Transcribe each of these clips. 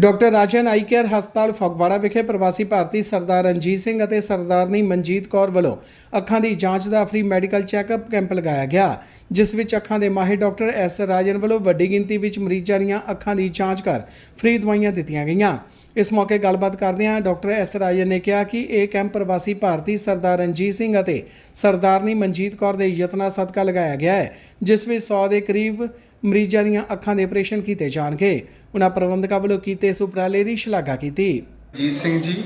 Doctor ਰਾਜਨ ਆਈ care ਹਸਪਤਾਲ ਫਗਵਾੜਾ ਵਿਖੇ ਪ੍ਰਵਾਸੀ ਭਾਰਤੀ ਸਰਦਾਰ ਰਣਜੀਤ ਸਿੰਘ ਅਤੇ ਸਰਦਾਰਨੀ ਮਨਜੀਤ ਕੌਰ ਵੱਲੋਂ ਅੱਖਾਂ ਦੀ ਜਾਂਚ ਦਾ ਫ੍ਰੀ ਮੈਡੀਕਲ ਚੈੱਕਅਪ ਕੈਂਪ ਲਗਾਇਆ ਗਿਆ, ਜਿਸ ਵਿੱਚ ਅੱਖਾਂ ਦੇ ਮਾਹਿਰ ਡਾਕਟਰ ਐਸ ਰਾਜਨ ਵੱਲੋਂ ਵੱਡੀ ਗਿਣਤੀ ਵਿੱਚ ਮਰੀਜ਼ਾਂ ਦੀਆਂ ਅੱਖਾਂ ਦੀ ਜਾਂਚ ਕਰ ਫ੍ਰੀ ਦਵਾਈਆਂ ਦਿੱਤੀਆਂ ਗਈਆਂ। ਇਸ ਮੌਕੇ ਗੱਲਬਾਤ ਕਰਦਿਆਂ ਡਾਕਟਰ ਐਸ ਰਾਜਨ ਨੇ ਕਿਹਾ ਕਿ ਇਹ ਕੈਂਪ ਪ੍ਰਵਾਸੀ ਭਾਰਤੀ ਸਰਦਾਰ ਰਣਜੀਤ ਸਿੰਘ ਅਤੇ ਸਰਦਾਰਨੀ ਮਨਜੀਤ ਕੌਰ ਦੇ ਯਤਨਾਂ ਸਦਕਾ ਲਗਾਇਆ ਗਿਆ ਹੈ, ਜਿਸ ਵਿੱਚ 100 ਦੇ ਕਰੀਬ ਮਰੀਜ਼ਾਂ ਦੀਆਂ ਅੱਖਾਂ ਦੇ ਆਪਰੇਸ਼ਨ ਕੀਤੇ ਜਾਣਗੇ। ਉਹਨਾਂ ਪ੍ਰਬੰਧਕਾਂ ਵੱਲੋਂ ਕੀਤੇ ਇਸ ਉਪਰਾਲੇ ਦੀ ਸ਼ਲਾਘਾ ਕੀਤੀ। ਜੀਤ ਸਿੰਘ ਜੀ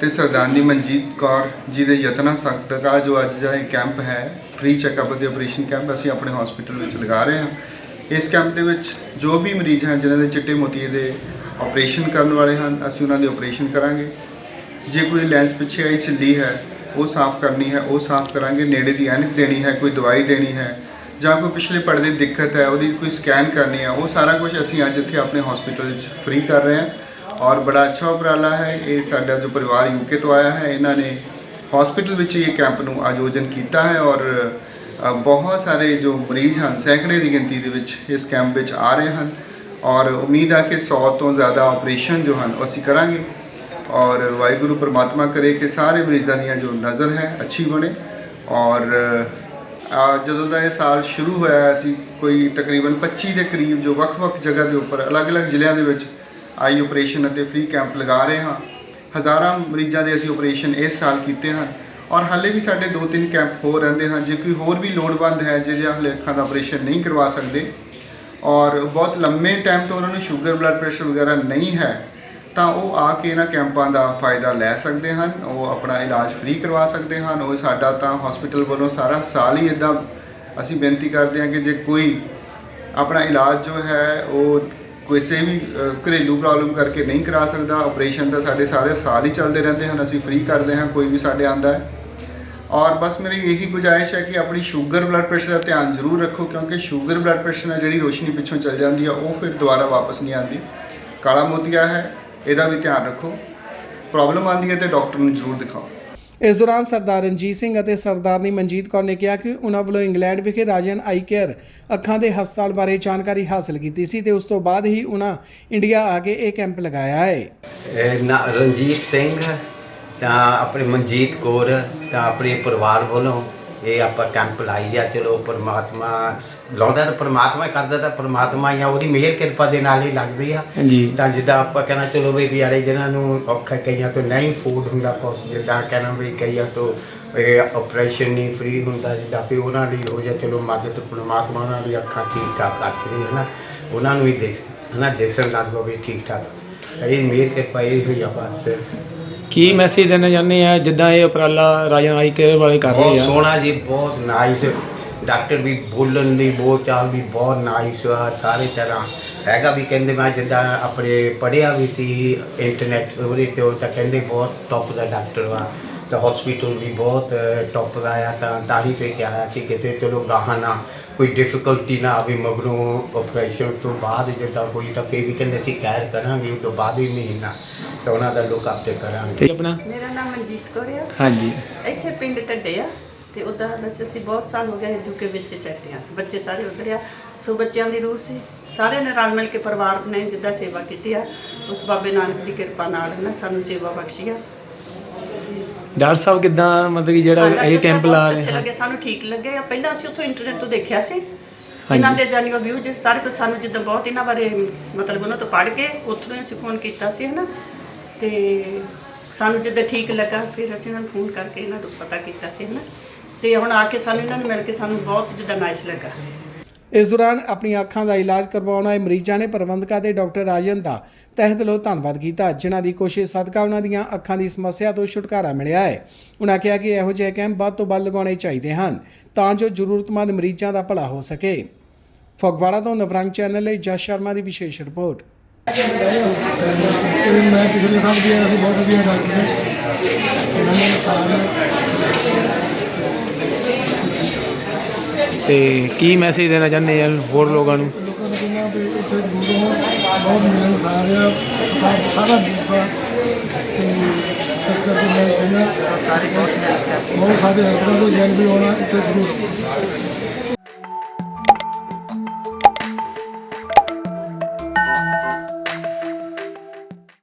ਤੇ ਸਰਦਾਰਨੀ ਮਨਜੀਤ ਕੌਰ ਜੀ ਦੇ ਯਤਨਾਂ ਸਦਕਾ ਜੋ ਅੱਜ ਦਾ ਇਹ ਕੈਂਪ ਹੈ ਫ੍ਰੀ ਚੈੱਕਅਪ ਦੇ ਆਪਰੇਸ਼ਨ ਕੈਂਪ ਅਸੀਂ ਆਪਣੇ ਹਸਪੀਟਲ ਵਿੱਚ ਲਗਾ ਰਹੇ ਹਾਂ। ਇਸ ਕੈਂਪ ਦੇ ਵਿੱਚ ਜੋ ਵੀ ਮਰੀਜ਼ ਹਨ, ਜਿਨ੍ਹਾਂ ਦੇ ਚਿੱਟੇ ਮੋਤੀਏ ਦੇ ਆਪਰੇਸ਼ਨ ਕਰਨ ਵਾਲੇ ਹਨ, ਅਸੀਂ ਉਹਨਾਂ ਦੇ ਆਪਰੇਸ਼ਨ ਕਰਾਂਗੇ। ਜੇ ਕੋਈ ਲੈਂਸ ਪਿੱਛੇ ਆਈ ਛਿੱਲੀ ਹੈ, ਉਹ ਸਾਫ਼ ਕਰਨੀ ਹੈ, ਉਹ ਸਾਫ਼ ਕਰਾਂਗੇ, ਨੇੜੇ ਦੀ ਐਨਕ ਦੇਣੀ ਹੈ, ਕੋਈ ਦਵਾਈ ਦੇਣੀ ਹੈ, ਜਾਂ ਕੋਈ ਪਿਛਲੇ ਪਰਦੇ ਦੀ ਦਿੱਕਤ ਹੈ, ਉਹਦੀ ਕੋਈ ਸਕੈਨ ਕਰਨੀ ਹੈ, ਉਹ ਸਾਰਾ ਕੁਝ ਅਸੀਂ ਅੱਜ ਇੱਥੇ ਆਪਣੇ ਹਸਪੀਟਲ ਵਿੱਚ ਫ੍ਰੀ ਕਰ ਰਹੇ ਹਾਂ। ਔਰ ਬੜਾ ਅੱਛਾ ਉਪਰਾਲਾ ਹੈ, ਇਹ ਸਾਡਾ ਜੋ ਪਰਿਵਾਰ ਯੂਕੇ ਤੋਂ ਆਇਆ ਹੈ, ਇਹਨਾਂ ਨੇ ਹਸਪੀਟਲ ਵਿੱਚ ਇਹ ਕੈਂਪ ਨੂੰ ਆਯੋਜਨ ਕੀਤਾ ਹੈ ਔਰ ਬਹੁਤ ਸਾਰੇ ਜੋ ਮਰੀਜ਼ ਹਨ, ਸੈਂਕੜੇ ਦੀ ਗਿਣਤੀ ਦੇ ਵਿੱਚ ਇਸ ਕੈਂਪ ਵਿੱਚ ਆ ਰਹੇ ਹਨ। ਔਰ ਉਮੀਦ ਆ ਕਿ 100 ਤੋਂ ਜ਼ਿਆਦਾ ਆਪਰੇਸ਼ਨ ਜੋ ਹਨ ਅਸੀਂ ਕਰਾਂਗੇ। ਔਰ ਵਾਹਿਗੁਰੂ ਪ੍ਰਮਾਤਮਾ ਕਰੇ ਕਿ ਸਾਰੇ ਮਰੀਜ਼ਾਂ ਦੀਆਂ ਜੋ ਨਜ਼ਰ ਹੈ, ਅੱਛੀ ਬਣੇ। ਔਰ ਜਦੋਂ ਦਾ ਇਹ ਸਾਲ ਸ਼ੁਰੂ ਹੋਇਆ ਅਸੀਂ ਕੋਈ ਤਕਰੀਬਨ 25 ਦੇ ਕਰੀਬ ਜੋ ਵੱਖ-ਵੱਖ ਜਗ੍ਹਾ ਦੇ ਉੱਪਰ, ਅਲੱਗ-ਅਲੱਗ ਜ਼ਿਲ੍ਹਿਆਂ ਦੇ ਵਿੱਚ ਆਈ ਆਪਰੇਸ਼ਨ ਅਤੇ ਫ੍ਰੀ ਕੈਂਪ ਲਗਾ ਰਹੇ ਹਾਂ। ਹਜ਼ਾਰਾਂ ਮਰੀਜ਼ਾਂ ਦੇ ਅਸੀਂ ਆਪਰੇਸ਼ਨ ਇਸ ਸਾਲ ਕੀਤੇ ਹਨ। ਔਰ ਹਾਲੇ ਵੀ ਸਾਡੇ 2-3 ਕੈਂਪ ਹੋਰ ਰਹਿੰਦੇ ਹਨ, ਜੇ ਕੋਈ ਹੋਰ ਵੀ ਲੋੜਵੰਦ ਹੈ, ਜਿਹਦੇ ਹਲੇ ਅੱਖਾਂ ਦਾ ਆਪਰੇਸ਼ਨ ਨਹੀਂ ਕਰਵਾ ਸਕਦੇ ਔਰ ਬਹੁਤ ਲੰਮੇ ਟਾਈਮ ਤੋਂ ਉਹਨਾਂ ਨੂੰ ਸ਼ੂਗਰ ਬਲੱਡ ਪ੍ਰੈਸ਼ਰ ਵਗੈਰਾ ਨਹੀਂ ਹੈ, ਤਾਂ ਉਹ ਆ ਕੇ ਇਹਨਾਂ ਕੈਂਪਾਂ ਦਾ ਫਾਇਦਾ ਲੈ ਸਕਦੇ ਹਨ, ਉਹ ਆਪਣਾ ਇਲਾਜ ਫ੍ਰੀ ਕਰਵਾ ਸਕਦੇ ਹਨ, ਉਹ ਸਾਡਾ ਤਾਂ ਹਸਪੀਟਲ ਵੱਲੋਂ ਸਾਰਾ ਸਾਲ ਹੀ ਇਦਾਂ ਅਸੀਂ ਬੇਨਤੀ ਕਰਦੇ ਹਾਂ ਕਿ ਜੇ ਕੋਈ ਆਪਣਾ ਇਲਾਜ ਜੋ ਹੈ, ਉਹ ਕਿਸੇ ਵੀ ਘਰੇਲੂ ਪ੍ਰੋਬਲਮ ਕਰਕੇ ਨਹੀਂ ਕਰਾ ਸਕਦਾ ਆਪਰੇਸ਼ਨ ਤਾਂ ਸਾਡੇ ਸਾਰੇ ਸਾਲ ਹੀ ਚੱਲਦੇ ਰਹਿੰਦੇ ਹਨ, ਅਸੀਂ ਫ੍ਰੀ ਕਰਦੇ ਹਾਂ, ਕੋਈ ਵੀ ਸਾਡੇ ਆਂਦਾ ਹੈ। ਔਰ ਬਸ ਮੇਰੀ ਇਹੀ ਗੁਜਾਇਸ਼ ਹੈ ਕਿ ਆਪਣੀ ਸ਼ੂਗਰ ਬਲੱਡ ਪ੍ਰੈਸ਼ਰ ਦਾ ਧਿਆਨ ਜ਼ਰੂਰ ਰੱਖੋ ਕਿਉਂਕਿ ਸ਼ੂਗਰ ਬਲੱਡ ਪ੍ਰੈਸ਼ਰ ਨਾਲ ਜਿਹੜੀ ਰੋਸ਼ਨੀ ਪਿੱਛੋਂ ਚੱਲ ਜਾਂਦੀ ਆ ਉਹ ਫਿਰ ਦੁਬਾਰਾ ਵਾਪਸ ਨਹੀਂ ਆਉਂਦੀ। ਕਾਲਾ ਮੋਤੀਆ ਹੈ ਇਹਦਾ ਵੀ ਧਿਆਨ ਰੱਖੋ। ਪ੍ਰੋਬਲਮ ਆਉਂਦੀ ਹੈ ਤੇ ਡਾਕਟਰ ਨੂੰ ਜ਼ਰੂਰ ਦਿਖਾਓ। ਇਸ ਦੌਰਾਨ ਸਰਦਾਰ ਰਣਜੀਤ ਸਿੰਘ ਅਤੇ ਸਰਦਾਰਨੀ ਮਨਜੀਤ ਕੌਰ ਨੇ ਕਿਹਾ ਕਿ ਉਹਨਾਂ ਵੱਲੋਂ ਇੰਗਲੈਂਡ ਵਿਖੇ ਰਾਜਨ ਆਈ ਕੇਅਰ ਅੱਖਾਂ ਦੇ ਹਸਪਤਾਲ ਬਾਰੇ ਜਾਣਕਾਰੀ ਹਾਸਲ ਕੀਤੀ ਸੀ ਤੇ ਉਸ ਤੋਂ ਬਾਅਦ ਹੀ ਉਹਨਾਂ ਇੰਡੀਆ ਆ ਕੇ ਇਹ ਕੈਂਪ ਲਗਾਇਆ ਹੈ। ਰਣਜੀਤ ਸਿੰਘ ਤਾਂ ਆਪਣੇ ਮਨਜੀਤ ਕੌਰ ਤਾਂ ਆਪਣੇ ਪਰਿਵਾਰ ਵੱਲੋਂ ਇਹ ਆਪਾਂ ਕੈਂਪ ਲਾਈ ਆ। ਚਲੋ ਪਰਮਾਤਮਾ ਲਾਉਂਦਾ ਤਾਂ ਪਰਮਾਤਮਾ ਕਰਦਾ ਤਾਂ ਪਰਮਾਤਮਾ ਹੀ ਆ ਉਹਦੀ ਮਿਹਰ ਕਿਰਪਾ ਦੇ ਨਾਲ ਹੀ ਲੱਗਦੀ ਆ। ਤਾਂ ਜਿੱਦਾਂ ਆਪਾਂ ਕਹਿੰਦਾ ਚਲੋ ਵੀ ਯਾਰੇ ਜਿਨ੍ਹਾਂ ਨੂੰ ਔਖਾ ਕਈਆਂ ਤੋਂ ਨਹੀਂ ਫੂਡ ਹੁੰਦਾ ਕੁਛ ਜਿੱਦਾਂ ਕਹਿੰਦਾ ਵੀ ਕਈਆਂ ਤੋਂ ਇਹ ਆਪਰੇਸ਼ਨ ਨਹੀਂ ਫ੍ਰੀ ਹੁੰਦਾ ਜਿੱਦਾਂ ਵੀ ਉਹਨਾਂ ਲਈ ਹੋ ਜਾ ਚਲੋ ਮਦਦ ਪਰਮਾਤਮਾ ਉਹਨਾਂ ਦੀ ਅੱਖਾਂ ਠੀਕ ਠਾਕ ਕਰਦੀ ਹੈ ਨਾ ਉਹਨਾਂ ਨੂੰ ਹੀ ਦੇਖ ਹਨਾ ਦੇਖਣ ਲੱਗ ਪਵੇ ਠੀਕ ਠਾਕ। ਇਹ ਮਿਹਰ ਕਿਰਪਾ ਇਹ ਹੋਈ ਆ ਬਸ। ਕੀ ਮੈਸੇਜ ਦੇਣਾ ਚਾਹੁੰਦੇ ਆ? ਜਿੱਦਾਂ ਇਹ ਉਪਰਾਲਾ ਰਾਜਨ ਆਈ ਕੇਅਰ ਵਾਲੇ ਕਰ ਰਹੇ ਬਹੁਤ ਆ ਸੋਹਣਾ ਜੀ ਬਹੁਤ ਨਾਈਸ ਡਾਕਟਰ ਵੀ ਬੋਲਣ ਦੀ ਬੋਲ ਚਾਲ ਵੀ ਬਹੁਤ ਨਾਈਸ ਆ ਸਾਰੇ ਤਰ੍ਹਾਂ। ਹੈਗਾ ਵੀ ਕਹਿੰਦੇ ਮੈਂ ਜਿੱਦਾਂ ਆਪਣੇ ਪੜ੍ਹਿਆ ਵੀ ਸੀ ਇੰਟਰਨੈਟ ਉਹਦੇ ਤੇ ਉਹ ਤਾਂ ਕਹਿੰਦੇ ਬਹੁਤ ਟੌਪ ਦਾ ਡਾਕਟਰ ਵਾ ਤਾਂ ਹਸਪੀਟਲ ਵੀ ਬਹੁਤ ਟੌਪ ਦਾ ਆ ਤਾਂ ਤਾਂ ਹੀ ਤੇ ਕਹਿ ਰਿਹਾ ਸੀ ਕਿਤੇ ਚਲੋ ਗਾਹਾਂ ਨਾ ਕੋਈ ਡਿਫਿਕਲਟੀ ਨਾ ਆਵੇ ਮਗਰੋਂ ਆਪਰੇਸ਼ਨ ਤੋਂ ਬਾਅਦ ਜਿੱਦਾਂ ਕੋਈ ਤਾਂ ਫੇਰ ਵੀ ਕਹਿੰਦੇ ਸੀ ਕੈਰ ਕਰਾਂਗੇ ਉਹ ਤੋਂ ਬਾਅਦ ਵੀ ਮਹੀਨਾ ਤਾਂ ਉਹਨਾਂ ਦਾ ਲੁੱਕ ਆਫਟਰ ਕਰਾਂਗੇ। ਤੇ ਆਪਣਾ? ਮੇਰਾ ਨਾਮ ਮਨਜੀਤ ਕੌਰ ਆ। ਹਾਂਜੀ। ਇੱਥੇ ਪਿੰਡ ਢੱਡੇ ਆ ਤੇ ਉਦਾਂ ਬਸ ਅਸੀਂ ਬਹੁਤ ਸਾਲ ਹੋ ਗਏ ਯੂਕੇ ਵਿੱਚ ਸੈੱਟ ਆ। ਬੱਚੇ ਸਾਰੇ ਉਧਰ ਆ। ਸੋ ਬੱਚਿਆਂ ਦੀ ਰੂਹ ਸੀ। ਸਾਰਿਆਂ ਨੇ ਰਲ ਮਿਲ ਕੇ ਪਰਿਵਾਰ ਨੇ ਜਿੱਦਾਂ ਸੇਵਾ ਕੀਤੀ ਆ ਉਸ ਬਾਬੇ ਨਾਨਕ ਦੀ ਕਿਰਪਾ ਨਾਲ ਹੈ ਨਾ ਸਾਨੂੰ ਸੇਵਾ ਬਖਸ਼ੀ ਆ। ਡਾਕਟਰ ਸਾਹਿਬ ਕਿਦਾਂ ਮਤਲਬ ਕਿ ਜਿਹੜਾ ਇਹ ਸਾਹਿਬ ਕੈਂਪ ਬਹੁਤ ਲਾ ਅੱਛੇ ਰਹੇ ਹਨ ਲੱਗੇ ਸਾਨੂੰ ਠੀਕ ਲੱਗੇ ਆ। ਪਹਿਲਾਂ ਅਸੀਂ ਉੱਥੋਂ ਇੰਟਰਨੈਟ ਤੋਂ ਦੇਖਿਆ ਸੀ। ਇਹਨਾਂ ਦੇ ਜਾਨੀਓ ਵਿਊ ਜੇ ਸਾਰੇ ਕੁਝ ਸਾਨੂੰ ਜਿੱਦਾਂ ਬਹੁਤ ਇਹਨਾਂ ਬਾਰੇ ਮਤਲਬ ਉਹਨਾਂ ਤੋਂ ਪੜ੍ਹ ਕੇ ਉੱਥੋਂ ਹੀ ਅਸੀਂ ਫੋਨ ਕੀਤਾ ਸੀ ਹਨਾ। ਤੇ ਸਾਨੂੰ ਜਿੱਦਾਂ ਠੀਕ ਲੱਗਾ, ਫਿਰ ਅਸੀਂ ਇਹਨਾਂ ਨੂੰ ਫੋਨ ਕਰਕੇ ਇਹਨਾਂ ਨੂੰ ਪਤਾ ਕੀਤਾ ਸੀ, ਹਨਾ? ਤੇ ਹੁਣ ਆ ਕੇ ਸਾਨੂੰ ਇਹਨਾਂ ਨੂੰ ਮਿਲ ਕੇ ਸਾਨੂੰ ਬਹੁਤ ਜਿੱਦਾਂ ਨਾਈਸ ਲੱਗਾ। ਇਸ ਦੌਰਾਨ ਆਪਣੀਆਂ ਅੱਖਾਂ ਦਾ ਇਲਾਜ ਕਰਵਾਉਣ ਆਏ ਮਰੀਜ਼ਾਂ ਨੇ ਪ੍ਰਬੰਧਕਾਂ ਤੇ ਡਾਕਟਰ ਰਾਜਨ ਦਾ ਤਹਿ ਦਿਲੋਂ ਧੰਨਵਾਦ ਕੀਤਾ, ਜਿਨ੍ਹਾਂ ਦੀ ਕੋਸ਼ਿਸ਼ ਸਦਕਾ ਉਹਨਾਂ ਦੀਆਂ ਅੱਖਾਂ ਦੀ ਸਮੱਸਿਆ ਤੋਂ ਛੁਟਕਾਰਾ ਮਿਲਿਆ ਹੈ। ਉਹਨਾਂ ਕਿਹਾ ਕਿ ਇਹੋ ਜਿਹੇ ਕੈਂਪ ਵੱਧ ਤੋਂ ਵੱਧ ਲਗਾਉਣੇ ਚਾਹੀਦੇ ਹਨ, ਤਾਂ ਜੋ ਜ਼ਰੂਰਤਮੰਦ ਮਰੀਜ਼ਾਂ ਦਾ ਭਲਾ ਹੋ ਸਕੇ। ਫਗਵਾੜਾ ਤੋਂ ਨਵਰੰਗ ਚੈਨਲ ਲਈ ਜਸ ਸ਼ਰਮਾ ਦੀ ਵਿਸ਼ੇਸ਼ ਰਿਪੋਰਟ। ਇਹ ਮੈਂ ਪਿਛਲੇ ਸਾਲ ਵੀ ਆਇਆ ਸੀ ਬਹੁਤ ਵਧੀਆ ਡਾਕਟਰ ਨੇ ਉਹਨਾਂ ਨੇ ਸਾਰੇ ਤੇ ਕੀ ਮੈਸੇਜ ਦੇਣਾ ਚਾਹੁੰਦੇ ਆ ਹੋਰ ਲੋਕਾਂ ਨੂੰ? ਲੋਕਾਂ ਨੂੰ ਕਹਿੰਦਾ ਵੀ ਇੱਥੇ ਦੂਰੋਂ ਬਹੁਤ ਮਿਲਣ ਸਾਰਿਆ ਸਟਾਫ ਸਾਰਾ ਦੂਸਰਾ ਤੇ ਇਸ ਕਰਕੇ ਮੈਂ ਕਹਿੰਦਾ ਸਾਰੇ ਬਹੁਤ ਸਾਰੇ ਹੈਲਪਰਾਂ ਤੋਂ ਜੈਨ ਵੀ ਆਉਣਾ ਇੱਥੇ ਜ਼ਰੂਰ